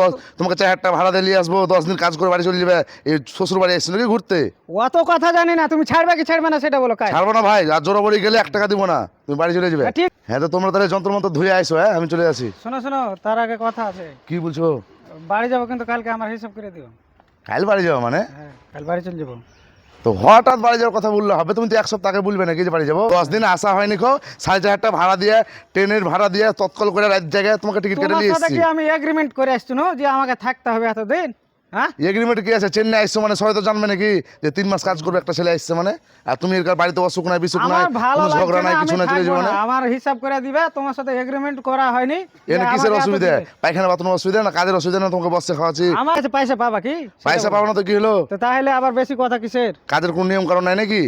দশ তোমাকে চার হাজার ভাড়া দিয়ে আসব দশ দিন কাজ করে বাড়ি চলে যাবে এই শ্বশুর বাড়ি এসেছিল কি ঘুরতে? অত কথা জানি না তুমি ছাড়বে কি ছাড়বে না সেটা বলো ছাড়বো না ভাই আর জোরাবড়ি গেলে এক টাকা দিব না তুমি বাড়ি চলে যাবে। হ্যাঁ তো তোমরা তাহলে যন্ত্র মন্ত্র ধুয়ে আইসো হ্যাঁ আমি চলে আসি। শোনো শোনো তার আগে কথা আছে। কি বলছো? বাড়ি যাব কিন্তু কালকে আমার হিসাব করে দিও। কাল বাড়ি যাব মানে? হ্যাঁ কাল বাড়ি চলে যাব। তো হঠাৎ বাড়ি যাওয়ার কথা বললে হবে তুমি তো এক সপ্তাহ বলবে নাকি যে বাড়ি যাব? দশ দিন আসা হয়নি খো সাড়ে চার হাজার ভাড়া দিয়ে ট্রেনের ভাড়া দিয়ে তৎকাল করে রাত জায়গায় তোমাকে টিকিট কেটে নিয়ে এসেছি। আমি এগ্রিমেন্ট করে আসছি না? যে আমাকে থাকতে হবে এতদিন? হ্যাঁ? এগ্রিমেন্ট কি আছে? চেন্নাই আসছো মানে সবাই তো জানবে নাকি যে তিন মাস কাজ করবে একটা ছেলে আসছে মানে? আর তুমি এর বাড়িতে অসুখ নাই বিসুখ নাই কোনো ঝগড়া নাই কিছু নাই চলে যাবে না। না। আমার হিসাব করে দিবে তোমার সাথে এগ্রিমেন্ট করা হয়নি। এনে কিসের অসুবিধা। পায়খানা বাথরুম অসুবিধা না কাজের অসুবিধা না তোমাকে বসে খাওয়াচ্ছি? আমার কাছে পয়সা পাবা কি? পয়সা। পাবো না তো কি হলো? তো তাহলে আবার বেশি কথা কিসের? কাজের কোন নিয়ম কারণ নাই নাকি?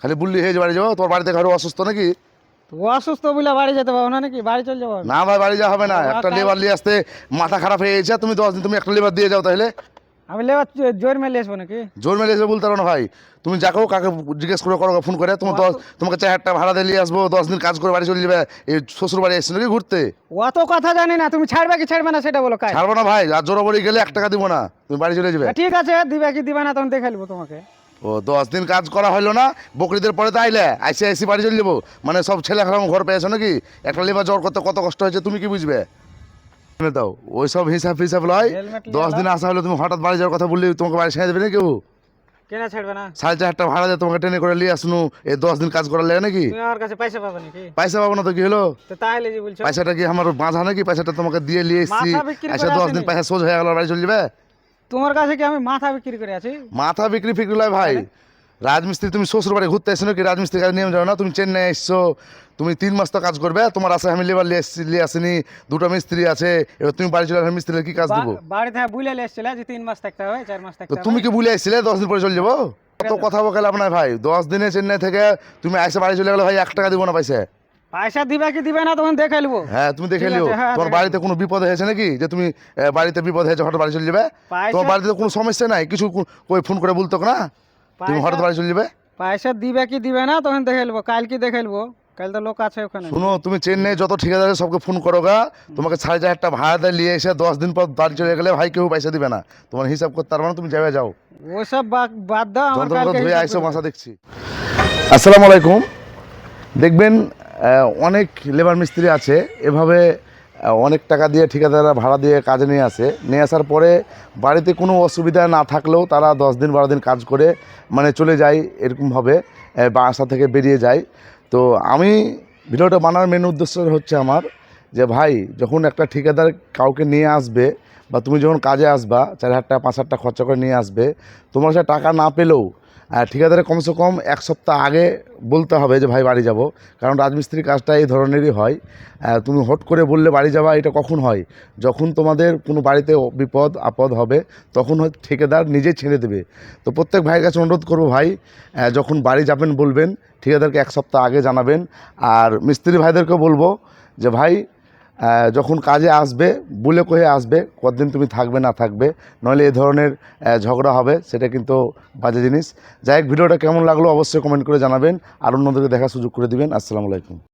খালি বুল্লি হয়ে যে বাড়ি যাব তোমার বাড়িতে ঘরে অসুস্থ নাকি? অসুস্থ বলে বাড়ি যেতে পারব না নাকি? বাড়ি চলে যাব না ভাই বাড়ি যাওয়া হবে না। একটা লেবার নিয়ে আসতে মাথা খারাপ হয়ে গেছে তুমি দশ দিন তুমি একটা লেবার দিয়ে যাও তাহলে। আমি লেবার জোর মেলে আসব নাকি? জোর মেলে বলতে পারো না ভাই। তুমি যাকো কাকে জিজ্ঞেস করে করো ফোন করে তোমার দশ তোমাকে চার হাজার টাকা ভাড়া দিয়ে আসব দশ দিন কাজ করে বাড়ি চলে যাবে এই শ্বশুর বাড়ি এসেছিল কি ঘুরতে? অত কথা জানি না তুমি ছাড়বে কি ছাড়বে না সেটা বলো ছাড়বো না ভাই আর জোরাবড়ি গেলে এক টাকা দিব না তুমি বাড়ি চলে যাবে। ঠিক আছে দিবে কি দিবে না তখন দেখে নেব তোমাকে। ও দশ দিন কাজ করা হলো না বকরিদের পরে তো আইলে আইসি আইসি বাড়ি চলে যাব। মানে সব ছেলে খেলা ঘর পেয়েছ নাকি? একটা লেবার জ্বর করতে কত কষ্ট হয়েছে তুমি কি বুঝবে? দাও ওই সব হিসাব হিসাব লয় দশ দিন আসা হলো তুমি হঠাৎ বাড়ি যাওয়ার কথা বললে তোমাকে বাড়ি ছেড়ে দেবে না কেউ কেনা ছাড়বে না। সাড়ে চার হাজার ভাড়া দিয়ে তোমাকে ট্রেনে করে নিয়ে আসুন এই দশ দিন কাজ করার লেগে নাকি? আমার কাছে পয়সা পাবে নাকি? পয়সা পাবো না তো কি হলো? তাহলে যে বলছো। পয়সাটা কি আমার বাঁধা নাকি? পয়সাটা তোমাকে দিয়ে নিয়ে এসেছি। আচ্ছা দশ দিন পয়সা সোজ হয়ে গেল বাড়ি চলে যাবে? তোমার কাছে কি আমি মাথা বিক্রি করে আছি? মাথা বিক্রি ফিক্রি লয় ভাই। রাজমিস্ত্রি তুমি শ্বশুর বাড়ি ঘুরতে এসছো নাকি? রাজমিস্ত্রি কাজ নিয়ম জানো না? তুমি চেন্নাই এসছো তুমি তিন মাস তো কাজ করবে তোমার আশা আমি লেবার নিয়ে আসিনি দুটো মিস্ত্রি আছে এবার তুমি বাড়ি চলে আসবে মিস্ত্রি কি কাজ দেবো? বাড়িতে বুলে এসেছিল যে তিন মাস থাকতে হবে চার মাস থাকতে তুমি কি বুলে আসছিলে দশ দিন পরে চলে যাব? কত কথা লাভ নাই ভাই। দশ দিনে চেন্নাই থেকে তুমি এসে বাড়ি চলে গেলে ভাই এক টাকা দিব না পয়সা। পয়সা দিবে কি দিবে না তখন দেখে নেব। হ্যাঁ তুমি দেখে ঠিক লিও হ্যাঁ, তোমার বাড়িতে কোনো বিপদ হয়েছে নাকি? যে তুমি বাড়িতে বিপদ হয়েছে হঠাৎ বাড়ি চলে যাবে? তোমার বাড়িতে তো কোনো সমস্যা নাই কিছু কই ফোন করে বলতো না? তুমি হঠাৎ বাড়ি চলে যাবে? পয়সা দিবে কি দিবে না তখন দেখে নেব কাল কি দেখে নেব। কাল তো লোক আছে ওখানে। শুনো তুমি চেন্নাই যত ঠিকাদার আছে সবকে ফোন করো গা। তোমাকে সাড়ে চার হাজার ভাড়া দিয়ে নিয়ে এসে দশ দিন পর বাড়ি চলে গেলে ভাই কেউ পয়সা দিবে না। তোমার হিসাব করতে পারবে না তুমি যাবে যাও। ওসব বাদ দাও আমার ধুয়ে আইসো মাসা দেখছি। আসসালামু আলাইকুম। দেখবেন অনেক লেবার মিস্ত্রি আছে, এভাবে অনেক টাকা দিয়ে ঠিকাদাররা ভাড়া দিয়ে কাজে নিয়ে আসে। নিয়ে আসার পরে বাড়িতে কোনো অসুবিধা না থাকলেও তারা দশ দিন, বারো দিন কাজ করে মানে চলে যায় এরকমভাবে বাসা থেকে বেরিয়ে যায়। তো আমি ভিডিওটা বানার মেন উদ্দেশ্য হচ্ছে আমার যে, ভাই, যখন একটা ঠিকাদার কাউকে নিয়ে আসবে বা তুমি যখন কাজে আসবা, চার হাজার টাকা, পাঁচ হাজার টাকা খরচা করে নিয়ে আসবে, তোমার কাছে টাকা না পেলেও ঠিকাদারে কমসে কম এক সপ্তাহ আগে বলতে হবে যে, ভাই, বাড়ি যাব। কারণ রাজমিস্ত্রির কাজটা এই ধরনেরই হয়। তুমি হট করে বললে বাড়ি যাওয়া এটা কখন হয়? যখন তোমাদের কোনো বাড়িতে বিপদ, আপদ হবে, তখন হয়তো ঠিকাদার নিজেই ছেড়ে দেবে। তো প্রত্যেক ভাইয়ের কাছে অনুরোধ করব, ভাই যখন বাড়ি যাবেন বলবেন, ঠিকাদারকে এক সপ্তাহ আগে জানাবেন। আর মিস্ত্রি ভাইদেরকে বলব যে, ভাই যখন কাজে আসবে, বলে কহে আসবে, কতদিন তুমি থাকবে, না থাকবে, নইলে এ ধরনের ঝগড়া হবে, সেটা কিন্তু বাজে জিনিস। যাই হোক, ভিডিওটা কেমন লাগল অবশ্যই কমেন্ট করে জানাবেন, আর অন্যদেরকে দেখার সুযোগ করে দিবেন। আসসালামু আলাইকুম।